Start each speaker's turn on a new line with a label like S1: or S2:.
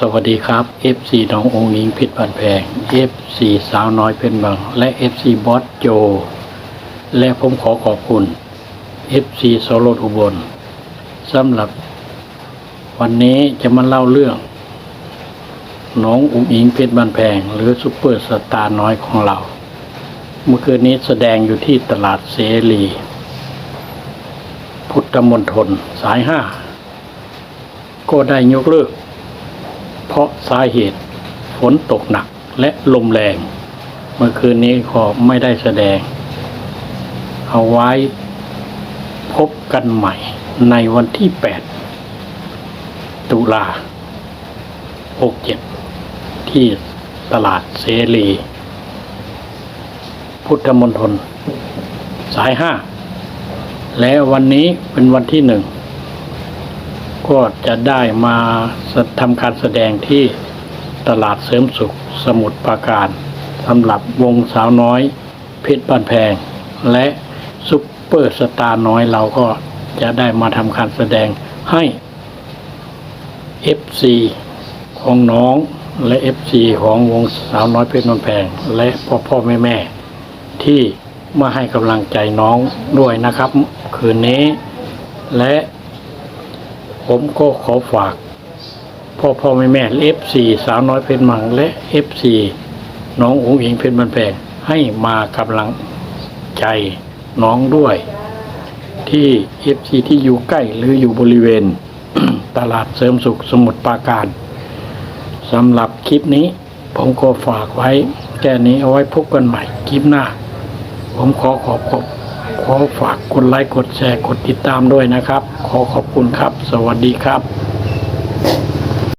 S1: สวัสดีครับ FC น้ององค์หญิงพิษบันแพง FC สาวน้อยเป็นบาง และ FC บอสโจ และผมขอขอบคุณ FC โซโลดอุบลสำหรับ วันนี้จะมาเล่าเรื่อง น้องอุ้งอิงเพชรบันแพง หรือซุปเปอร์สตาร์น้อยของเรา เมื่อคืนนี้แสดงอยู่ที่ตลาดเสรี พุทธมณฑลสายห้าก็ได้ยกเลิก เพราะสาเหตุฝนตกหนักและลมแรง เมื่อคืนนี้ก็ไม่ได้แสดง เอาไว้พบกันใหม่ในวันที่ 8 ตุลา 67 ที่ตลาดเสรี พุทธมณฑลสายห้าและวันนี้เป็นวันที่หนึ่ง ก็จะได้มาทำการแสดงที่ตลาดเสริมสุขสมุทรปราการสำหรับวงสาวน้อยเพชรบ้านแพง และซุปเปอร์สตาร์น้อยเราก็จะได้มาทำการแสดงให้ FC ของน้องและ FC ของวงสาวน้อยเพชรบานแพง และพ่อพ่อแม่แม่ที่มาให้กำลังใจน้องด้วยนะครับ คืนนี้และ ผมก็ขอฝาก พ่อพ่อแม่แม่เอฟซีสาวน้อยเพชรมังและเอฟซีน้องอุ๋งอิงเพชรบันแพงให้มากำลังใจน้องด้วย ที่เอฟซีที่อยู่ใกล้หรืออยู่บริเวณ ตลาดเสริมสุขสมุทรปราการสำหรับคลิปนี้ ผมก็ฝากไว้ แค่นี้เอาไว้พบกันใหม่คลิปหน้า ผมขอขอบขอบ ขอฝากกดไลค์กดแชร์กดติดตามด้วยนะครับ ขอขอบคุณครับ สวัสดีครับ